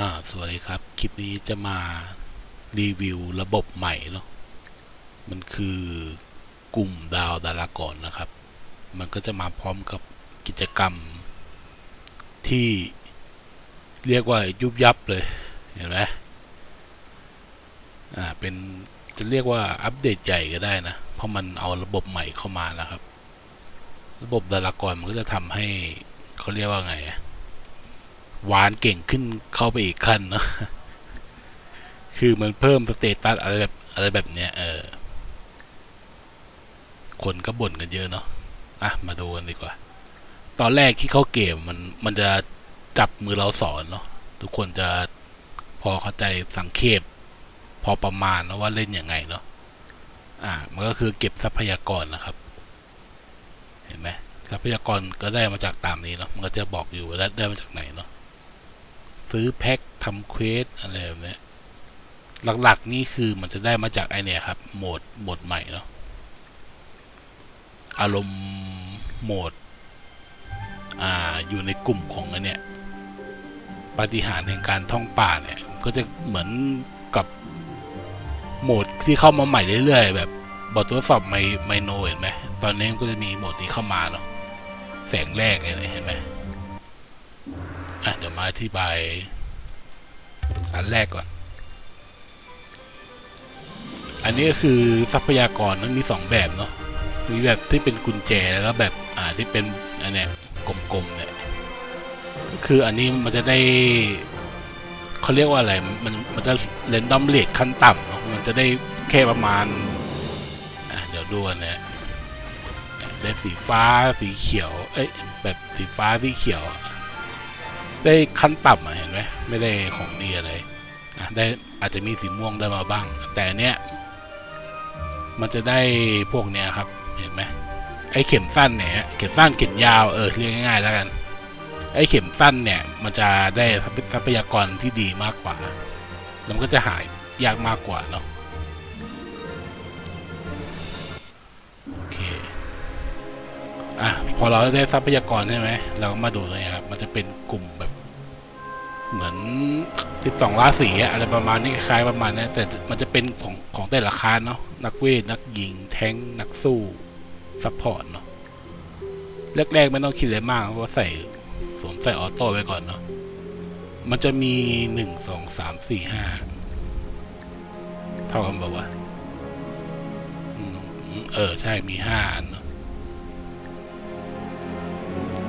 อ่าสวัสดีครับ คลิปนี้จะมารีวิวระบบใหม่เนาะมันคือกลุ่มดาวดารากรนะครับ มันก็จะมาพร้อมกับกิจกรรม ที่เรียกว่ายุบยับเลยเห็นไหมอ่าเป็นจะเรียกว่าอัปเดตใหญ่ก็ได้นะ เพราะมันเอาระบบใหม่เข้ามาแล้วครับ ระบบดารากรมันก็จะทำให้เขาเรียกว่าไงอะ วานเก่งขึ้นเข้าไปอีกขั้นเนอะคือมันเพิ่มสเตตัสอะไรแบบอะไรแบบเนี้ยเออคนก็บ่นกันเยอะเนาะอะมาดูกันดีกว่า ตอนแรกที่เข้าเกมมันมันจะจับมือเราสอนเนาะทุกคนจะพอเข้าใจสังเขปพอประมาณนะว่าเล่นยังไงเนาะอ่า มันก็คือเก็บทรัพยากรนะครับ เห็นไหมทรัพยากรก็ได้มาจากตามนี้เนาะมันก็จะบอกอยู่ว่าได้มาจากไหนเนาะ ซื้อแพ็คทำเควสอะไรแบบนี้หลักๆนี่คือมันจะได้มาจากไอเนี่ยครับ โหมดโหมดใหม่เนาะอารมณ์โหมดอ่าอยู่ในกลุ่มของไอเนี่ยปฏิหารแห่งการท่องป่าเนี่ย ก็จะเหมือนกับโหมดที่เข้ามาใหม่เรื่อยๆแบบบททดสอบไมไมโนเห็นไหมตอนนี้ก็จะมีโหมดนี้เข้ามาเนาะแสงแรกเลยเห็นไหม อะเดี๋ยวมาอธิบายอันแรกก่อน อันนี้ก็คือทรัพยากรนั้นมีสองแบบเนาะ มีแบบที่เป็นกุญแจแล้วก็แบบอ่าที่เป็นอันเนี้ยกลมๆเนี่ยคืออันนี้มันจะได้เขาเรียกว่าอะไร มันมันจะเรนดอมเลทขั้นต่ำเนาะมันจะได้แค่ประมาณอะเดี๋ยวดูกันนะได้สีฟ้าสีเขียว เอ้ยแบบสีฟ้าสีเขียวอ ได้ขั้นต่ำอะเห็นไหมไม่ได้ของดีอะไรอะได้อาจจะมีสีม่วงได้มาบ้าง แต่อันเนี้ยมันจะได้พวกเนี้ยครับเห็นไหมไอ้เข็มสั้นเนี่ยเข็มสั้นเข็มยาวเออเรียกง่ายๆแล้วกัน ไอ้เข็มสั้นเนี่ยมันจะได้ทรัพยากรที่ดีมากกว่าแล้วมันก็จะหายยากมากกว่าเนาะโอเคอะพอเราได้ทรัพยากรใช่ไหมเราก็มาดูเลยครับ มันจะเป็นกลุ่มแบบ เหมือนสิบสองราศีอะไรประมาณนี้คล้ายๆประมาณนี้แต่มันจะเป็นของของแต่ละคาเนาะนักเวท นักยิง แทงนักสู้ซัพพอร์ตเนาะแรกๆไม่ต้องคิดอะไรมากเพราะใส่สวมใส่ออโต้ไว้ก่อนเนาะมันจะมีหนึ่งสองสามสี่ห้าเท่ากันบอกว่าเออ ใช่มีห้าอันเนาะ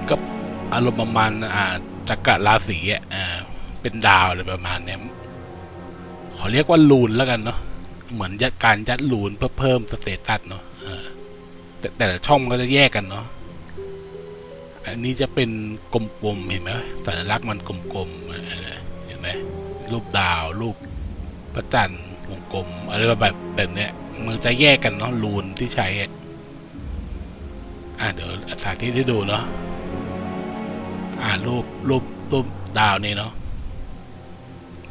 ก็อารมณ์ประมาณอ่า จักรราศีอะเป็นดาวอะไรประมาณเนี้ยขอเรียกว่าลูนแล้วกันเนาะเหมือนยัดการยัดลูนเพื่อเพิ่มสเตตัสเนาะแต่แต่ละช่องก็จะแยกกันเนาะอันนี้จะเป็นกลมๆเห็นไหมสัญลักษณ์มันกลมๆเออเห็นไหมรูปดาวรูปพระจันทร์วงกลมอะไรแบบแบบเนี้ยมันจะแยกกันเนาะลูนที่ใช้อะอ่าเดี๋ยวสาธิตให้ดูเนาะ อ่ารูปรูปรูปดาวนี่เนาะ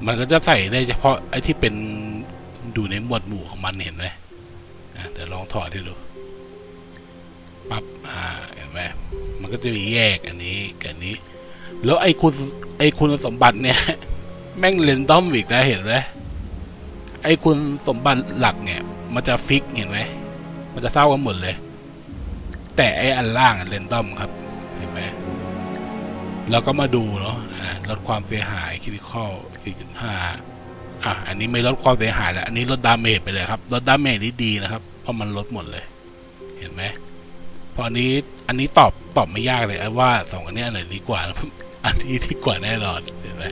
มันก็จะใส่ได้เฉพาะไอ้ที่เป็นดูในหมวดหมู่ของมันเห็นไหมอะเดี๋ยวลองถอดให้ดูปั๊บอ่าเห็นไหมมันก็จะมีแยกอันนี้กับนี้ แล้วไอ้คุณไอ้คุณสมบัติเนี่ย แม่งเรนดอมอีกนะเห็นไหมไอ้คุณสมบัติหลักเนี่ย มันจะฟิกเห็นไหมมันจะเศร้ากันหมดเลย แต่ไอ้อันล่างเรนดอมครับ เห็นไหม เราก็มาดูเนาะลดความเสียหายคิดข้อ4.5อะอันนี้ไม่ลดความเสียหายแล้วอันนี้ลดดาเมจไปเลยครับลดดาเมจนี่ดีนะครับ เพราะมันลดหมดเลย เห็นไหมพราะอันนี้อันนี้ตอบตอบไม่ยากเลยว่าสองอันนี้อันไหนดีกว่า อันนี้ดีกว่าแน่นอนเห็นไหม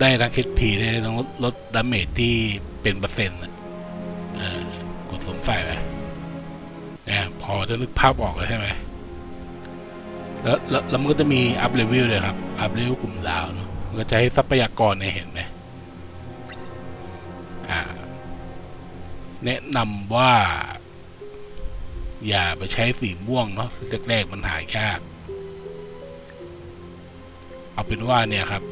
ได้ทั้ง HP ได้ทั้งลดลดดาเมจที่เป็นเปอร์เซ็นต์อะเออกดสงสัยไหมเนี่ยพอจะนึกภาพออกเลยใช่ไหม แล้วแล้วมันก็จะมีอัพเลเวลเลยครับ อัพเลเวลกลุ่มดาวเนอะมันก็จะให้ทรัพยากรเนี่ยเห็นไหมอ่า แนะนำว่า อย่าไปใช้สีม่วงเนาะแรกๆมันหายาก เอาเป็นว่าเนี่ยครับ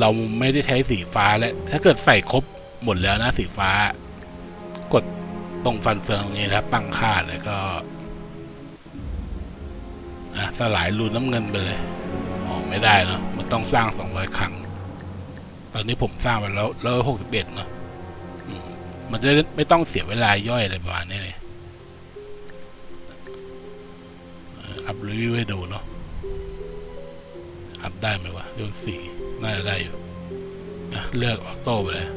เราไม่ได้ใช้สีฟ้าแล้วถ้าเกิดใส่ครบหมดแล้วนะสีฟ้า กดตรงฟันเฟืองตรงนี้นะครับตั้งค่าแล้วก็ อะสลายรูน้ำเงินไปเลยอ๋อไม่ได้เนาะมันต้องสร้างสองร้อยครั้ง ตอนนี้ผมสร้างไปแล้วแล้วหกสิบเอ็ดเนาะมันจะไม่ต้องเสียเวลาย่อยอะไรประมาณนี้เลยอัพรีวิวให้ดูเนาะอัพได้ไหมวะเรื่องสี่น่าจะได้อยู่เลือกออโต้ไปเลย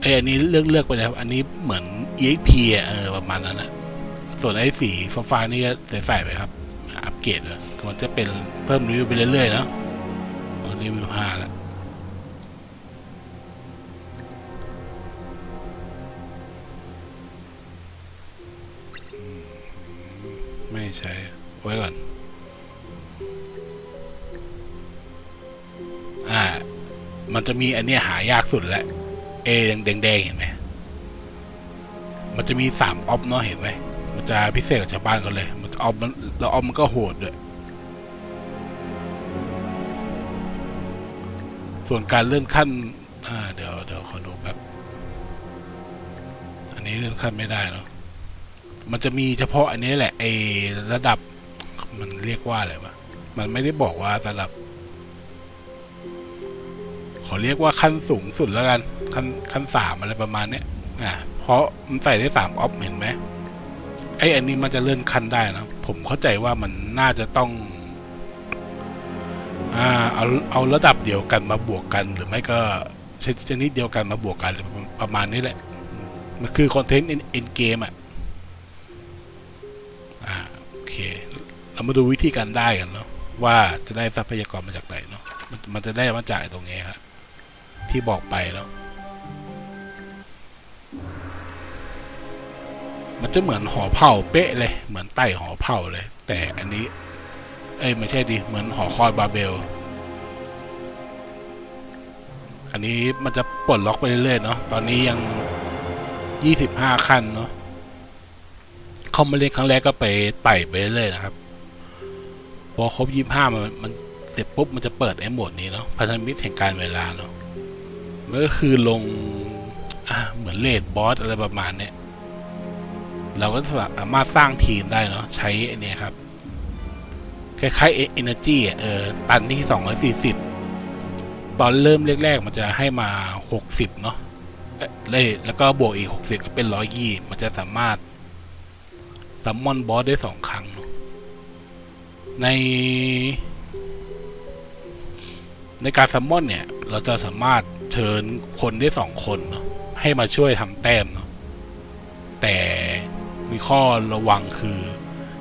ไออันนี้เลือกเลือกไปแล้ว อันนี้เหมือน EXP เออประมาณนั้นนะส่วนไอ้สีฟ้าๆนี่ใส่ใส่ไปครับ เกรดเลยมันจะเป็นเพิ่มรีวิวไปเรื่อยๆนะตอนรีวิวห้าแล้วไม่ใช้ไว้ก่อนอ่า มันจะมีอันเนี้ยหายากสุดแหละเอแดงๆเห็นไหมมันจะมีสามออฟเนาะเห็นไหมมันจะพิเศษกับชาวบ้านกันเลย มันจะออฟมันแล้วออฟมันก็โหดด้วยส่วนการเลื่อนขั้นเดี๋ยวเดี๋ยวขอดูแบบอันนี้เลื่อนขั้นไม่ได้เนาะ มันจะมีเฉพาะอันนี้แหละไอระดับ มันเรียกว่าอะไรวะ มันไม่ได้บอกว่าระดับ ขอเรียกว่าขั้นสูงสุดแล้วกัน ขั้นขั้นสามอะไรประมาณเนี้ยอะเพราะมันใส่ได้สามออฟเห็นไหม ไออันนี้มันจะเลื่อนขั้นได้นะ ผมเข้าใจว่ามันน่าจะต้องอ่าเอาเอาระดับเดียวกันมาบวกกัน หรือไม่ก็ชนิดเดียวกันมาบวกกันประมาณนี้แหละ มันคือคอนเทนต์เอ็นเกมอะอ่าโอเค เรามาดูวิธีการได้กันเนาะว่าจะได้ทรัพยากรมาจากไหนเนาะมันจะได้มาจากตรงนี้ครับที่บอกไปเนา มันจะเหมือนหอเผาเป๊ะเลย เหมือนใต้หอเผาเลย แต่อันนี้ เอ้ยไม่ใช่ดิ เหมือนหอคอยบาเบล อันนี้มันจะปลดล็อกไปเรื่อยๆเนาะ ตอนนี้ยังยี่สิบห้าขั้นเนาะ เข้ามาเล่นครั้งแรกก็ไปไต่ไปเรื่อยๆนะครับ พอครบยี่ห้ามันมันเสร็จปุ๊บมันจะเปิดไอ้โหมดนี้เนาะ พันธมิตรแห่งการเวลาเนาะ มันก็คือลง อะเหมือนเลดบอสอะไรประมาณเนี้ย เราก็สามารถสร้างทีมได้เนาะใช้ไอ้นี่ครับคล้ายๆเอเนอร์จีเออตันที่สองร้อยสี่สิบตอนเริ่มแรกๆ มันจะให้มาหกสิบเนาะเลยแล้วก็บวกอีกหกสิบก็เป็นร้อยยี่มันจะสามารถซัมมอนบอสได้สองครั้งเนอะใน ในการซัมมอนเนี่ย เราจะสามารถเชิญคนได้สองคนเนาะให้มาช่วยทำแต้มเนาะแต่ มีข้อระวังคือ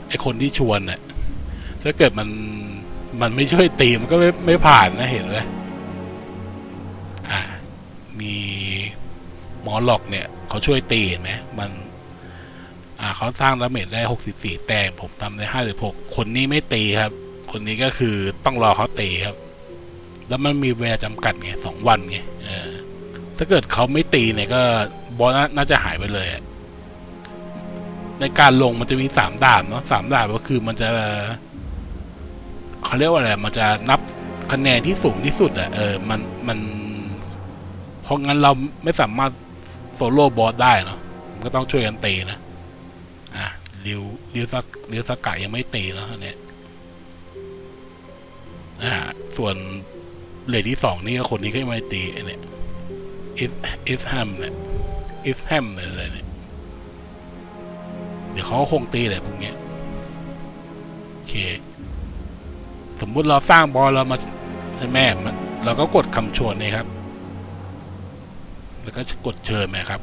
ไอคนที่ชวนเนี่ยถ้าเกิดมันมันไม่ช่วยตีมันก็ไม่ไม่ผ่านนะเห็นไหมอ่ามีหมอหลอกเนี่ยเขาช่วยตีเห็นไหมมัน อ่าเขาสร้างดาเมจได้64แต้มผมทำได้56คนนี้ไม่ตีครับ คนนี้ก็คือต้องรอเขาตีครับ แล้วมันมีเวลาจำกัดไงสองวันไงเออถ้าเกิดเขาไม่ตีเนี่ยก็บอสน่าน่าจะหายไปเลยอะ ในการลงมันจะมีสามดาบเนาะสามดาบก็คือมันจะเขาเรียกว่าอะไรมันจะนับคะแนนที่สูงที่สุดอะเออมันมันเพราะงั้นเราไม่สามารถโซโล่บอสได้เนาะมันก็ต้องช่วยกันตีนะอะริวริวสักริวสกกะยังไม่ตีแล้วเนี่ยอ่าส่วนเลทที่สองนี่ก็คนนี้ก็ยังไม่ตีเนี่ยอิฟอิฟแฮมเนี่ยอิฟแฮมเนี่ยอะไรเนี่ย เดี๋ยวเขาคงตีแหละพวกนี้โอเค สมมุติเราสร้างบอลเรามาใช่ไหมมันเราก็กดคำชวนนี่ครับ แล้วก็กดเชิญไหมครับ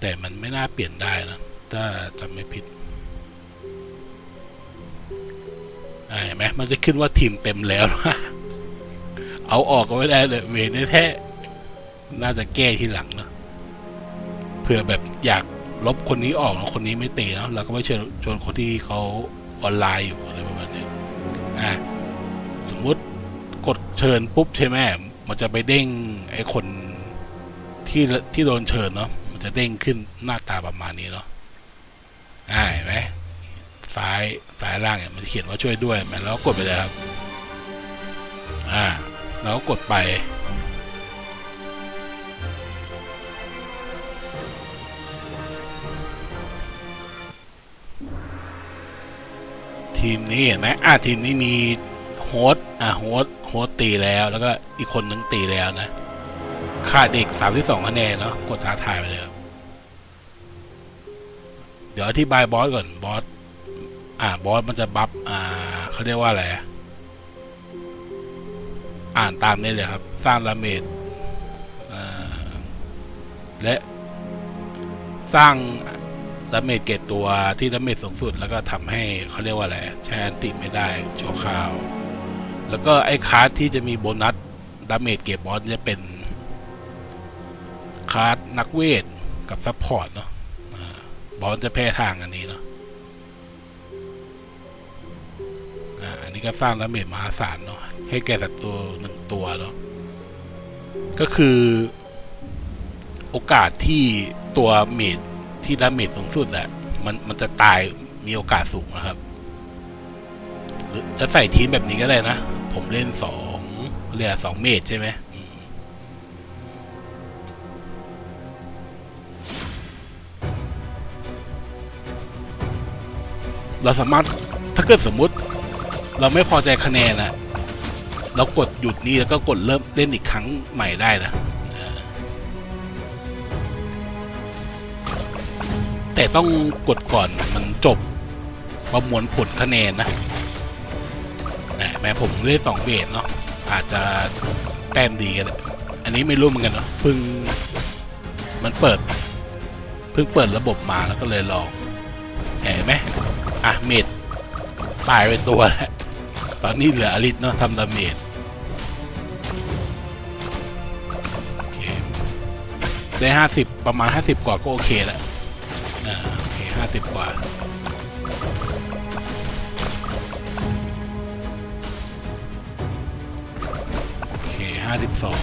แต่มันไม่น่าเปลี่ยนได้นะถ้าจำไม่ผิดอ่าเห็นไหมมันจะขึ้นว่าทีมเต็มแล้วนะเอาออกก็ไม่ได้เลย เวรแท้น่าจะแก้ทีหลังเนอะ เผื่อแบบอยากลบคนนี้ออกแล้วคนนี้ไม่ตีเนาะเราก็ไม่เชิญชวนคนที่เขาออนไลน์อยู่อะไรประมาณนี้อะสมมุติกดเชิญปุ๊บใช่ไหมมันจะไปเด้งไอ้คนที่ที่โดนเชิญเนาะมันจะเด้งขึ้นหน้าตาประมาณนี้เนาะอ่าเห็นไหมซ้ายซ้ายล่างเนี่ยมันเขียนว่าช่วยด้วยมันแล้วกดไปเลยครับอ่าแล้วกดไป ทีมนี้เห็นไหมอ่าทีมนี้มีหสต์อะโฮสต์โฮสตีแล้วแล้วก็อีกคนนึงตีแล้วนะขาดอีกสามที่สองคะแนนเนาะกดท้าทายไปเลยเดี๋ยวอธิบายบอสก่อนบอสอ่าบอสมันจะบัฟอ่าเขาเรียกว่าอะไรอ่านตามนี้เลยครับ สร้างดาเมจอ่าและสร้าง ดาเมจเกตตัวที่ดาเมจสูงสุด แล้วก็ทำให้เขาเรียกว่าอะไรใช้อันติไม่ได้ชั่วคราว แล้วก็ไอ้คาร์ดที่จะมีโบนัสดาเมจเก็บบอสจะเป็นคาร์ดนักเวทกับซัพพอร์ตเนาะบอสจะแพ้ทางอันนี้เนาะอันนี้ก็สร้างดาเมจมหาศาลเนาะให้แก่ศัตรูหนึ่งตัวเนาะก็คือโอกาสที่ตัวเมจ ที่ดาเมจสูงสุดแหละ มันมันจะตายมีโอกาสสูงนะครับ หรือจะใส่ทีมแบบนี้ก็ได้นะ ผมเล่นสองเรียกสองเมจใช่ไหมเราสามารถถ้าเกิดสมมุติ เราไม่พอใจคะแนนอะเรากดหยุดนี้แล้วก็กดเริ่มเล่นอีกครั้งใหม่ได้นะ แต่ต้องกดก่อนมันจบประมวลผลคะแนนนะนะแม้ผมเล่นสองเบสเนาะอาจจะแต้มดีกันอันนี้ไม่รู้เหมือนกันเนาะเพิ่งมันเปิดเพิ่งเปิดระบบมาแล้วก็เลยลองเห็นไหมอะเมดตายไปตัวแล้วตอนนี้เหลืออลิสเนาะทำดาเมจได้ห้าสิบประมาณห้าสิบกว่าก็โอเคแล้ว สิบกว่าโอเคห้าสิบสอง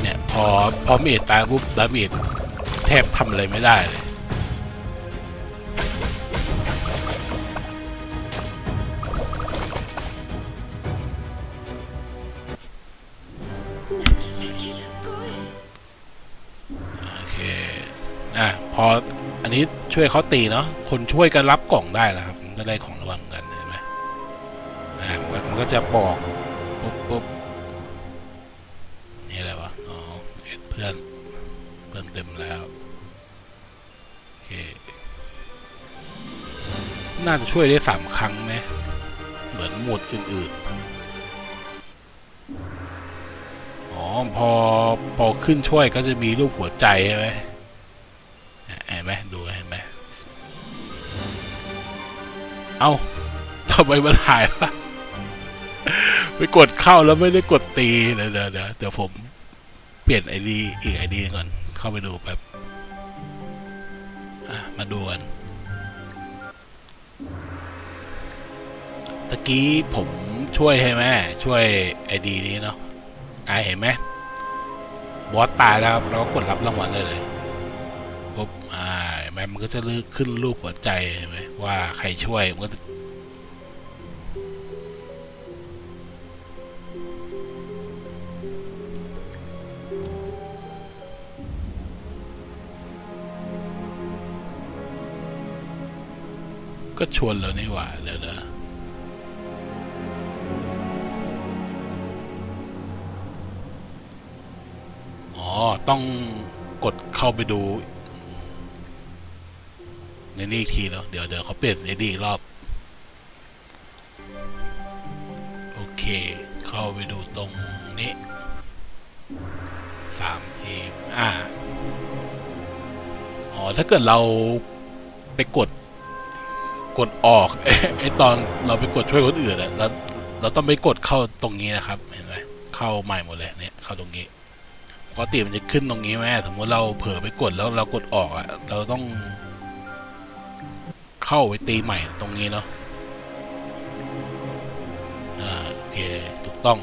เนี่ย พอพอเมดตายปุ๊บดาเมจแทบทำอะไรไม่ได้เลย พออันนี้ช่วยเขาตีเนาะคนช่วยกันรับกล่องได้นะครับมันก็ได้ของรางวัลกันเห็นไหมอ่ามันมันก็จะบอกปุ๊บปุ๊บนี่อะไรวะอ๋อเอ็ดเพื่อนเพื่อนเต็มแล้วโอเคน่าจะช่วยได้สามครั้งไหมเหมือนหมวดอื่นๆ อ๋อ พอ พอขึ้นช่วยก็จะมีรูปหัวใจใช่ไหม เอาทำไมมันหายวะไปกดเข้าแล้วไม่ได้กดตีเดี๋ยวเดี๋ยวเดี๋ยวเดี๋ยวผมเปลี่ยนไอดีอีกไอดีก่อน เข้าไปดูแบบมาดูกันตะกี้ผมช่วยให้ไหมช่วยไอดีนี้เนาะไอเห็นไหมบอสตายแล้วเราก็กดรับรางวัลได้เลย ไหมมันก็จะลึกขึ้นรูปหัวใจเห็นไหมว่าใครช่วย มันก็ก็ชวนเรานี่หว่าเดี๋ยวนะอ๋อ ต้องกดเข้าไปดู ในนี่อีกทีแล้วเดี๋ยวเดี๋ยวเขาเปลี่ยนในนี่อีกรอบ โอเค เข้าไปดูตรงนี้สามทีม อ่า อ๋อ ถ้าเกิดเราไปกด กดออกไอตอนเราไปกดช่วยคนอื่นอะแล้วเราต้องไปกดเข้าตรงนี้นะครับ เห็นไหมเข้าใหม่หมดเลยเนี่ยเข้าตรงนี้ปกติมันจะขึ้นตรงนี้ไหมสมมติเราเผลอไปกดแล้วเรากดออกอะเราต้อง เข้าไปตีใหม่ตรงนี้เนาะโอเค ถูกต้อง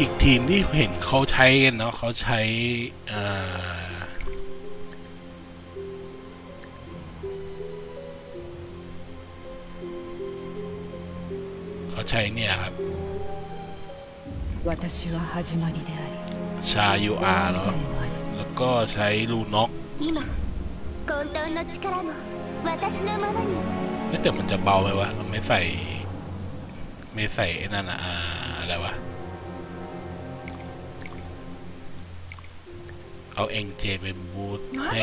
อีกทีมที่เห็นเขาใช้กันเนาะเขาใช้เขาใช้เนี่ยครับชายูอาร์เนาะ ก็ใช้ลูน็อกแต่มันจะเบาไหมวะเราไม่ใส่ ไม่ใส่นั่นอะอะไรวะ เอาเอ็งเจเป็นบูทให้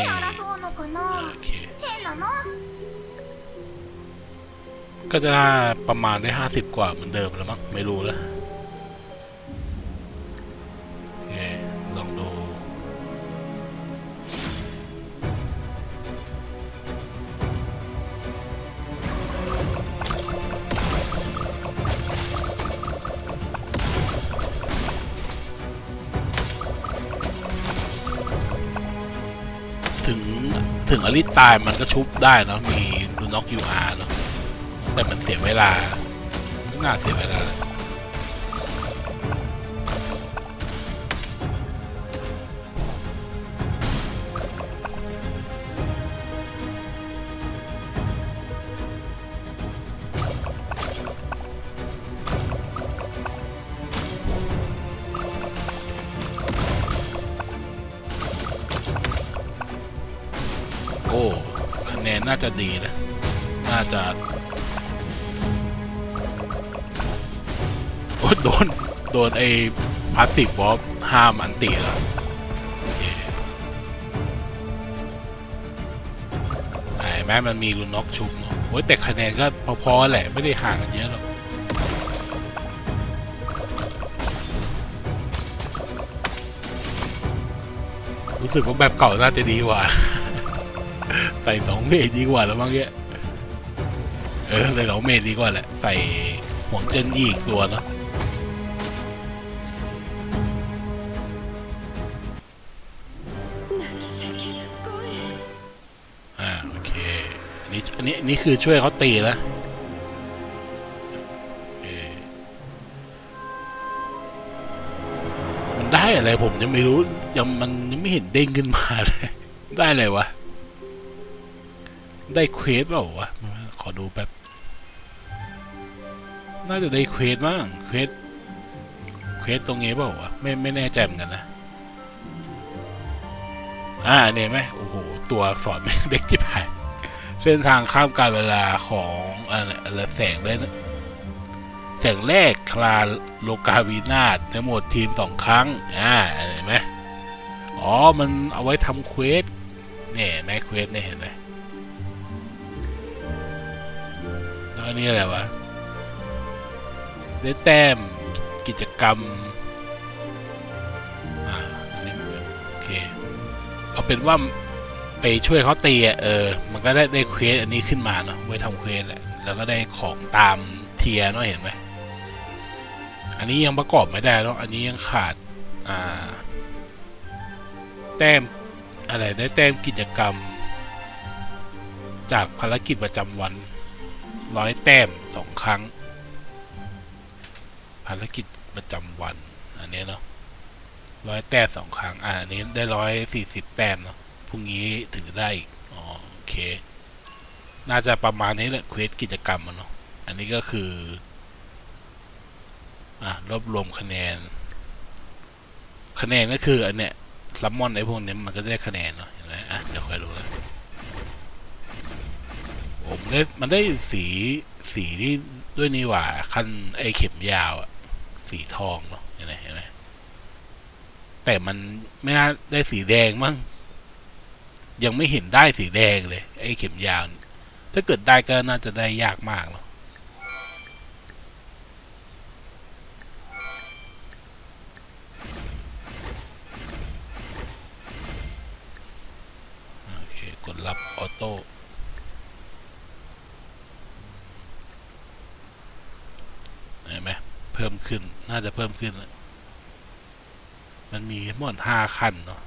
ก็จะประมาณได้ห้าสิบกว่าเหมือนเดิมแล้วมั้งไม่รู้แล้ว ถึงอลิตายมันก็ชุบได้เนาะมีดูน็อกยูอาร์เนาะแต่มันเสียเวลาไม่น่าเสียเวลาเลย จะดีนะ น่าจะโอ้โดน โดนไอ้พาสติฟบอสห้ามอันตีแล้วไอ้แม้มันมีลูนน็อกชุบเนอะโอ้ยแต่คะแนนก็พอๆแหละ ไม่ได้ห่างกันเยอะหรอกรู้สึกว่าแบบเก่าน่าจะดีกว่า ใส่สองเมตรดีกว่าแล้วมั้งเนี่ยเออใส่สองเมตรดีกว่าแหละ ใส่ห่วงเจนยี่อีกตัวเนาะอ่าโอเค อันนี้อันนี้นนี้คือช่วยเขาตีแล้วมันได้อะไรผมยังไม่รู้ยังมันยังไม่เห็นเด้งขึ้นมาเลย ได้อะไรวะ ได้เควสเปล่าวะ ขอดูแบบน่าจะได้เควสมั้งเควส เควสตรงนี้เปล่าวะ ไม่ไม่แน่ใจเหมือนกันนะ อ่าเนี่ยไหมโอ้โห ตัวสอักษรแม่งเด็กจิบหายเส้นทางข้ามการเวลาของอะไรแสงได้นะแสงแรกคลาโลกาวีนาศทั้งหมดทีมสองครั้ง อ่าเห็นไหมอ๋อ มันเอาไว้ทำเควสเนี่ยแม่เควสเนี่ยเห็นไหม อันนี้อะไรวะได้แต้มกิจกรรมอ่าอันนี้โอเคเอาเป็นว่าไปช่วยเขาตีอะเออ มันก็ได้ได้เควสอันนี้ขึ้นมาเนาะไว้ทำเควสแหละแล้วก็ได้ของตามเทียเนาะเห็นไหมอันนี้ยังประกอบไม่ได้เนาะอันนี้ยังขาดอ่าแต้มอะไรได้แต้มกิจกรรม จากภารกิจประจำวัน ร้อยแต้มสองครั้ง ภารกิจประจำวัน อันนี้เนาะร้อยแต้มสองครั้ง อ่าอันนี้ได้ร้อยสี่สิบแต้มเนาะพรุ่งนี้ถือได้อีกอ๋อโอเค น่าจะประมาณนี้แหละเควสกิจกรรมเนาะอันนี้ก็คือ อะรวบรวมคะแนน คะแนนก็คืออันเนี้ยซัมมอนไอ้พวกเนี้ยมันก็ได้คะแนนเนาะเห็นไหมอะเดี๋ยวค่อยรู้แล้ว โอ้มันได้มันได้สีสีที่ด้วยนี่หว่าขั้นไอเข็มยาวอะสีทองเนาะเห็นไหมเห็นไหมแต่มันไม่น่าได้สีแดงมั้งยังไม่เห็นได้สีแดงเลย ไอเข็มยาว ถ้าเกิดได้ก็น่าจะได้ยากมากเนาะโอเค กดรับออโต้เห็นไหมเพิ่มขึ้น น่าจะเพิ่มขึ้น มันมีหมดห้าขั้นเนาะ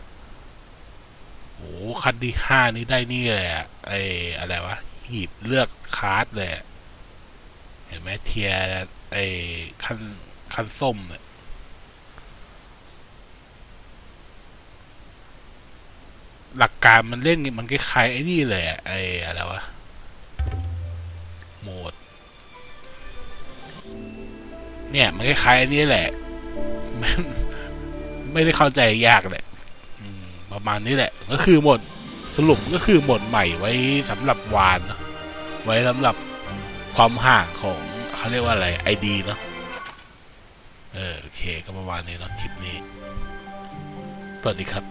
โอ้ขั้นที่ห้านี้ได้นี่เลยอะไออะไรวะหีบเลือกคาร์ดเลยเห็นไหมเทียร์ไอขั้นขั้นส้มเนี่ยหลักการมันเล่นมันคล้ายๆไอ้นี่เลยอะไออะไรวะ โหมด เนี่ย มันคล้ายๆนี่แหละ มันไม่ได้เข้าใจยากแหละประมาณนี้แหละ ก็คือหมดสรุปก็คือหมดใหม่ไว้สำหรับวานเนอะไว้สำหรับความห่างของเขาเรียกว่าอะไรไอดีเนาะเออโอเคก็ประมาณนี้เนาะคลิปนี้ สวัสดีครับ